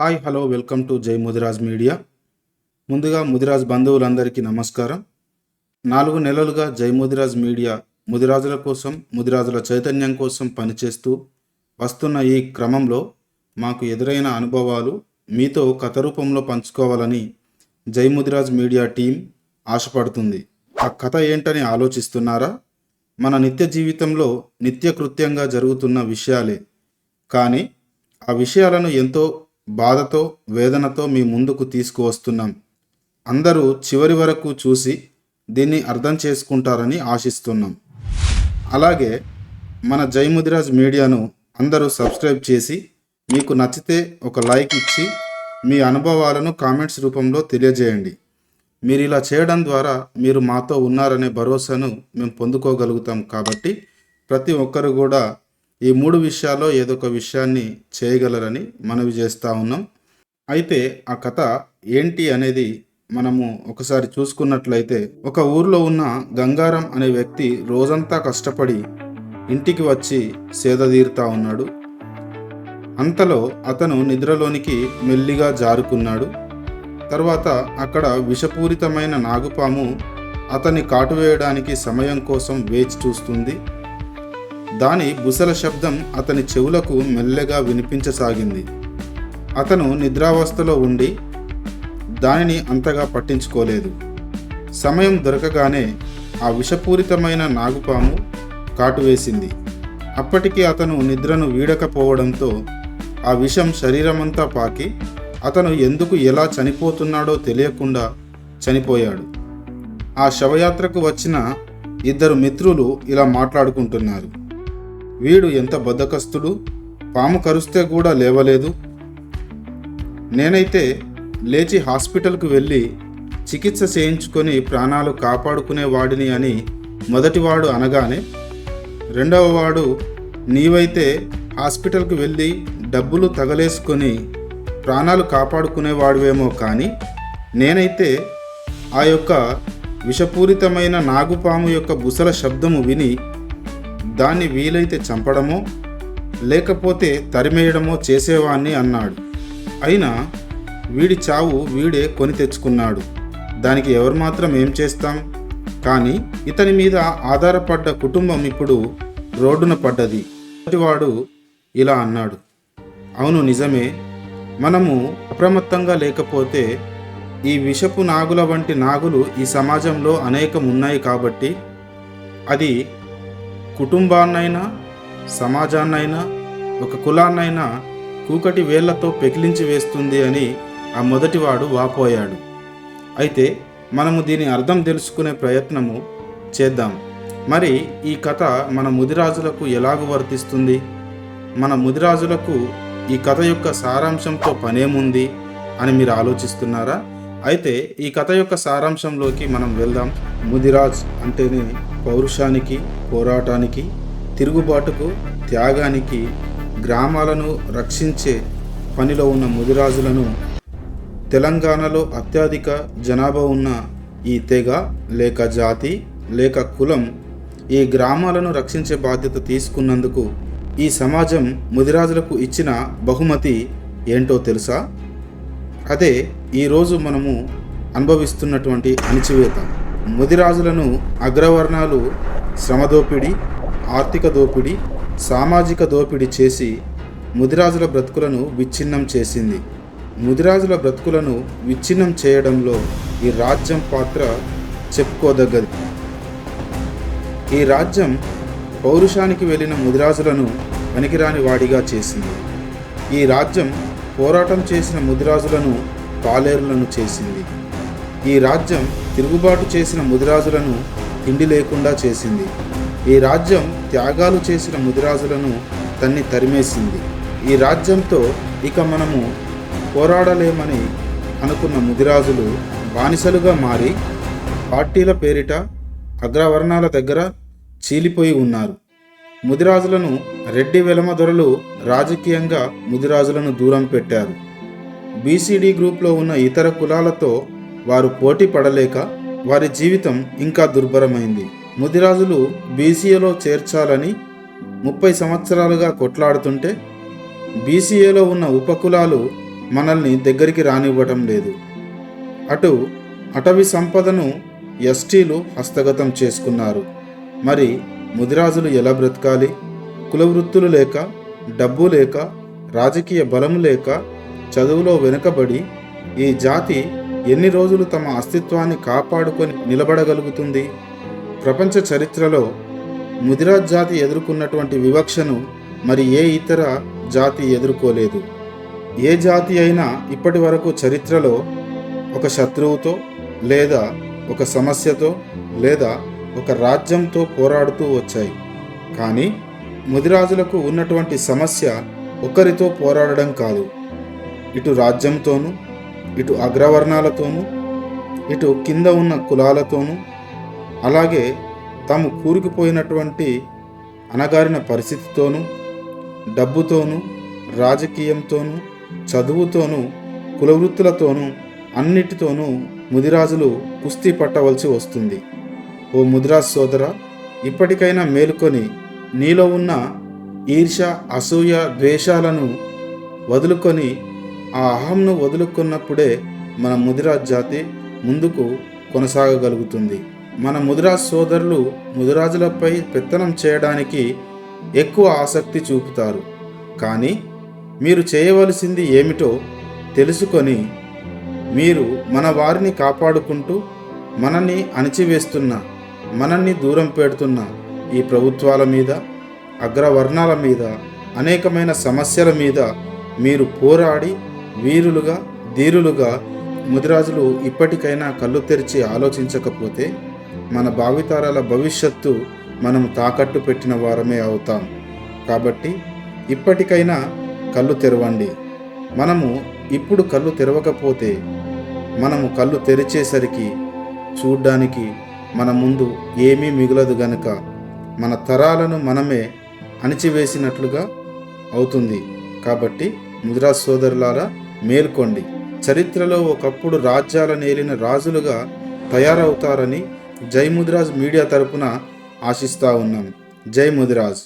Hi hello welcome to జై Mudiraj media. ముందుగా ముదిరాజ్ బంధువులందరికీ నమస్కారం. నాలుగు నెలలుగా జై ముదిరాజ్ మీడియా ముదిరాజుల కోసం ముదిరాజుల చైతన్యం కోసం పనిచేస్తూ వస్తున్న ఈ క్రమంలో మాకు ఎదురైన అనుభవాలు మీతో కథ రూపంలో పంచుకోవాలని జై ముదిరాజ్ మీడియా టీం ఆశపడుతుంది. ఆ కథ ఏంటని ఆలోచిస్తున్నారా? మన నిత్య జీవితంలో నిత్యకృత్యంగా జరుగుతున్న విషయాలే. కానీ ఆ విషయాలను ఎంతో బాధతో వేదనతో మీ ముందుకు తీసుకువస్తున్నాం. అందరూ చివరి వరకు చూసి దీన్ని అర్థం చేసుకుంటారని ఆశిస్తున్నాం. అలాగే మన జయముదిరాజ్ మీడియాను అందరూ సబ్స్క్రైబ్ చేసి మీకు నచ్చితే ఒక లైక్ ఇచ్చి మీ అనుభవాలను కామెంట్స్ రూపంలో తెలియజేయండి. మీరు ఇలా చేయడం ద్వారా మీరు మాతో ఉన్నారనే భరోసాను మేము పొందుకోగలుగుతాం కాబట్టి ప్రతి ఒక్కరు కూడా ఈ మూడు విషయాల్లో ఏదో ఒక విషయాన్ని చేయగలరని మనవి చేస్తూ ఉన్నాం. అయితే ఆ కథ ఏంటి అనేది మనము ఒకసారి చూసుకున్నట్లయితే ఒక ఊర్లో ఉన్న గంగారం అనే వ్యక్తి రోజంతా కష్టపడి ఇంటికి వచ్చి సేద తీరుతా ఉన్నాడు. అంతలో అతను నిద్రలోనికి మెల్లిగా జారుకున్నాడు. తర్వాత అక్కడ విషపూరితమైన నాగుపాము అతన్ని కాటువేయడానికి సమయం కోసం వేచి చూస్తుంది. దాని బుసల శబ్దం అతని చెవులకు మెల్లగా వినిపించసాగింది. అతను నిద్రావస్థలో ఉండి దానిని అంతగా పట్టించుకోలేదు. సమయం దొరకగానే ఆ విషపూరితమైన నాగుపాము కాటువేసింది. అప్పటికి అతను నిద్రను వీడకపోవడంతో ఆ విషం శరీరమంతా పాకి అతను ఎందుకు ఎలా చనిపోతున్నాడో తెలియకుండా చనిపోయాడు. ఆ శవయాత్రకు వచ్చిన ఇద్దరు మిత్రులు ఇలా మాట్లాడుకుంటున్నారు. వీడు ఎంత బద్దకస్తుడు? పాము కరుస్తే కూడా లేవలేదు. నేనైతే లేచి హాస్పిటల్కు వెళ్ళి చికిత్స చేయించుకొని ప్రాణాలు కాపాడుకునేవాడిని అని మొదటివాడు అనగానే రెండవ వాడు నీవైతే హాస్పిటల్కి వెళ్ళి డబ్బులు తగలేసుకొని ప్రాణాలు కాపాడుకునేవాడివేమో కానీ నేనైతే ఆ యొక్క విషపూరితమైన నాగుపాము యొక్క బుసల శబ్దము విని దాన్ని వీలైతే చంపడమో లేకపోతే తరిమేయడమో చేసేవాణ్ణి అన్నాడు. అయినా వీడి చావు వీడే కొని తెచ్చుకున్నాడు. దానికి ఎవరు మాత్రం ఏం చేస్తాం? కానీ ఇతని మీద ఆధారపడ్డ కుటుంబం ఇప్పుడు రోడ్డున పడ్డది. వాడు ఇలా అన్నాడు. అవును నిజమే. మనము అప్రమత్తంగా లేకపోతే ఈ విషపు నాగుల వంటి నాగులు ఈ సమాజంలో అనేకం ఉన్నాయి కాబట్టి అది కుటుంబాన్నైనా సమాజాన్నైనా ఒక కులాన్నైనా కూకటి వేళ్ళతో పెకిలించి వేస్తుంది అని ఆ మొదటివాడు వాపోయాడు. అయితే మనము దీని అర్థం తెలుసుకునే ప్రయత్నము చేద్దాం. మరి ఈ కథ మన ముదిరాజులకు ఎలాగూ వర్తిస్తుంది? మన ముదిరాజులకు ఈ కథ యొక్క సారాంశంతో పనేముంది అని మీరు ఆలోచిస్తున్నారా? అయితే ఈ కథ యొక్క సారాంశంలోకి మనం వెళ్దాం. ముదిరాజ్ అంటేనే పౌరుషానికి పోరాటానికి తిరుగుబాటుకు త్యాగానికి గ్రామాలను రక్షించే పనిలో ఉన్న ముదిరాజులను తెలంగాణలో అత్యధిక జనాభా ఉన్న ఈ తెగ లేక జాతి లేక కులం ఈ గ్రామాలను రక్షించే బాధ్యత తీసుకున్నందుకు ఈ సమాజం ముదిరాజులకు ఇచ్చిన బహుమతి ఏంటో తెలుసా? అదే ఈరోజు మనము అనుభవిస్తున్నటువంటి అణిచివేత. ముదిరాజులను అగ్రవర్ణాలు శ్రమదోపిడి ఆర్థిక దోపిడి సామాజిక దోపిడి చేసి ముదిరాజుల బ్రతుకులను విచ్ఛిన్నం చేసింది. ముదిరాజుల బ్రతుకులను విచ్ఛిన్నం చేయడంలో ఈ రాజ్యం పాత్ర చెప్పుకోదగ్గది. ఈ రాజ్యం పౌరుషానికి వెళ్ళిన ముదిరాజులను పనికిరాని వాడిగా చేసింది. ఈ రాజ్యం పోరాటం చేసిన ముదిరాజులను పాలేరులను చేసింది. ఈ రాజ్యం తిరుగుబాటు చేసిన ముదిరాజులను తిండి లేకుండా చేసింది. ఈ రాజ్యం త్యాగాలు చేసిన ముదిరాజులను తన్ని తరిమేసింది. ఈ రాజ్యంతో ఇక మనము పోరాడలేమని అనుకున్న ముదిరాజులు బానిసలుగా మారి పార్టీల పేరిట అగ్రవర్ణాల దగ్గర చీలిపోయి ఉన్నారు. ముదిరాజులను రెడ్డి వెలమ దొరలు రాజకీయంగా ముదిరాజులను దూరం పెట్టారు. బీసీడీ గ్రూప్లో ఉన్న ఇతర కులాలతో వారు పోటీ పడలేక వారి జీవితం ఇంకా దుర్భరమైంది. ముదిరాజులు బీసీఏలో చేర్చాలని ముప్పై సంవత్సరాలుగా కొట్లాడుతుంటే బీసీఏలో ఉన్న ఉపకులాలు మనల్ని దగ్గరికి రానివ్వటం లేదు. అటు అటవీ సంపదను ఎస్టీలు హస్తగతం చేసుకున్నారు. మరి ముదిరాజులు ఎలా బ్రతకాలి? కులవృత్తులు లేక డబ్బు లేక రాజకీయ బలము లేక చదువులో వెనుకబడి ఈ జాతి ఎన్ని రోజులు తమ అస్తిత్వాన్ని కాపాడుకొని నిలబడగలుగుతుంది? ప్రపంచ చరిత్రలో ముదిరాజ్ జాతి ఎదుర్కొన్నటువంటి వివక్షను మరి ఏ ఇతర జాతి ఎదుర్కోలేదు? ఏ జాతి అయినా ఇప్పటి వరకు చరిత్రలో ఒక శత్రువుతో లేదా ఒక సమస్యతో లేదా ఒక రాజ్యంతో పోరాడుతూ వచ్చాయి. కానీ ముదిరాజులకు ఉన్నటువంటి సమస్య ఒకరితో పోరాడడం కాదు. ఇటు రాజ్యంతోనూ ఇటు అగ్రవర్ణాలతోనూ ఇటు కింద ఉన్న కులాలతోనూ అలాగే తాము కూరుకుపోయినటువంటి అణగారిన పరిస్థితితోనూ డబ్బుతోనూ రాజకీయంతోనూ చదువుతోనూ కులవృత్తులతోనూ అన్నిటితోనూ ముదిరాజులు కుస్తీ పట్టవలసి వస్తుంది. ఓ ముదిరాజ్ సోదర ఇప్పటికైనా మేలుకొని నీలో ఉన్న ఈర్ష అసూయ ద్వేషాలను వదులుకొని ఆ అహంను వదులుకున్నప్పుడే మన ముదిరాజ్ జాతి ముందుకు కొనసాగగలుగుతుంది. మన ముదిరాజ్ సోదరులు ముదిరాజులపై పెత్తనం చేయడానికి ఎక్కువ ఆసక్తి చూపుతారు. కానీ మీరు చేయవలసింది ఏమిటో తెలుసుకొని మీరు మన వారిని కాపాడుకుంటూ మనల్ని అణిచివేస్తున్న మనల్ని దూరం పెడుతున్న ఈ ప్రభుత్వాల మీద అగ్రవర్ణాల మీద అనేకమైన సమస్యల మీద మీరు పోరాడి వీరులుగా ధీరులుగా ముదిరాజులు ఇప్పటికైనా కళ్ళు తెరిచి ఆలోచించకపోతే మన భావితరాల భవిష్యత్తు మనం తాకట్టు పెట్టిన వారమే అవుతాం. కాబట్టి ఇప్పటికైనా కళ్ళు తెరవండి. మనము ఇప్పుడు కళ్ళు తెరవకపోతే మనము కళ్ళు తెరిచేసరికి చూడ్డానికి మన ముందు ఏమీ మిగలదు గనుక మన తరాలను మనమే అణిచివేసినట్లుగా అవుతుంది. కాబట్టి ముదిరాజ్ సోదరులారా మేల్కోండి. చరిత్రలో ఒకప్పుడు రాజ్యాల నేలిన రాజులుగా తయారవుతారని జై ముదిరాజ్ మీడియా తరపున ఆశిస్తా ఉన్నాం. జై ముదిరాజ్